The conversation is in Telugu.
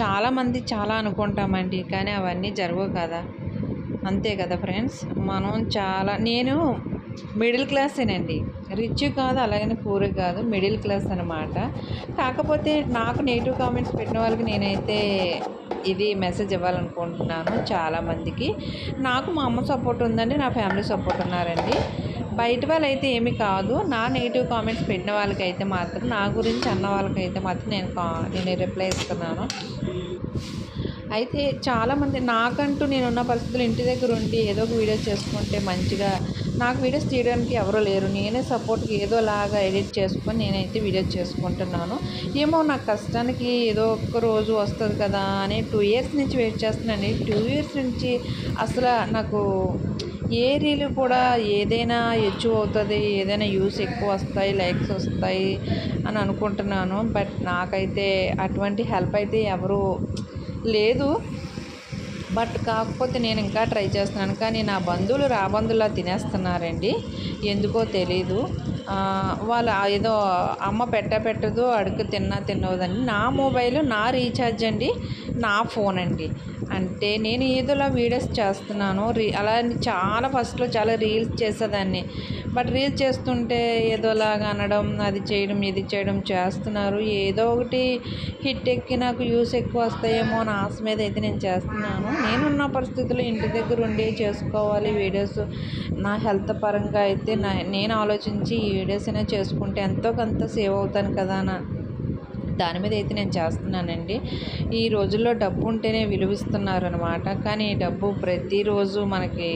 చాలామంది చాలా అనుకుంటామండి కానీ అవన్నీ జరగవు కదా. అంతే కదా ఫ్రెండ్స్? మనం చాలా నేను మిడిల్ క్లాసేనండి. రిచ్ కాదు అలాగని పూర్ కాదు మిడిల్ క్లాస్ అనమాట కాకపోతే నాకు నెగిటివ్ కామెంట్స్ పెట్టిన వాళ్ళకి నేనైతే ఇది మెసేజ్ ఇవ్వాలనుకుంటున్నాను చాలామందికి. నాకు మా అమ్మ సపోర్ట్ ఉందండి నా ఫ్యామిలీ సపోర్ట్ ఉన్నారండి. బయట వాళ్ళైతే ఏమీ కాదు. నా నెగిటివ్ కామెంట్స్ పెట్టిన వాళ్ళకైతే మాత్రం నా గురించి అన్న వాళ్ళకైతే మాత్రం నేను కా నేను రిప్లై ఇస్తున్నాను. అయితే చాలామంది నాకంటూ నేనున్న పరిస్థితులు ఇంటి దగ్గర ఉండి ఏదో ఒక వీడియో చేసుకుంటే మంచిగా నాకు వీడియోస్ తీయడానికి ఎవరూ లేరు. నేనే సపోర్ట్కి ఏదోలాగా ఎడిట్ చేసుకొని నేనైతే వీడియోస్ చేసుకుంటున్నాను. ఏమో నా కష్టానికి ఏదో ఒక్క రోజు వస్తుంది కదా అని టూ ఇయర్స్ నుంచి వెయిట్ చేస్తున్నాను టూ ఇయర్స్ నుంచి అసలు నాకు ఏ కూడా ఏదైనా ఎక్కువ అవుతుంది ఏదైనా యూస్ ఎక్కువ వస్తాయి లైక్స్ వస్తాయి అని అనుకుంటున్నాను. బట్ నాకైతే అటువంటి హెల్ప్ అయితే ఎవరు లేదు. బట్ కాకపోతే నేను ఇంకా ట్రై చేస్తున్నాను. కానీ నా బంధువులు రాబందులా తినేస్తున్నారండి. ఎందుకో తెలీదు. వాళ్ళు ఏదో అమ్మ పెట్ట పెట్టదు అడుగు తిన్నా తినవదని నా మొబైల్ నా రీఛార్జ్ అండి నా ఫోన్ అండి. అంటే నేను ఏదోలా వీడియోస్ చేస్తున్నాను రీ అలా అని చాలా ఫస్ట్లో చాలా రీల్స్ చేసేదాన్ని. బట్ రీల్స్ చేస్తుంటే ఏదోలాగా అనడం అది చేయడం ఇది చేయడం చేస్తున్నారు. ఏదో ఒకటి హిట్ ఎక్కి నాకు యూస్ ఎక్కువ వస్తాయేమో అని ఆశ మీద అయితే నేను చేస్తున్నాను. నేనున్న పరిస్థితుల్లో ఇంటి దగ్గర ఉండి చేసుకోవాలి వీడియోస్. నా హెల్త్ పరంగా అయితే నా నేను ఆలోచించి ఈ వీడియోస్ అయినా చేసుకుంటే ఎంతో కొంత సేవ్ అవుతాను కదా అని దాని మీద అయితే నేను చేస్తున్నానండి. ఈ రోజుల్లో డబ్బు ఉంటేనే విలువిస్తున్నారు అనమాట కానీ డబ్బు ప్రతిరోజు మనకి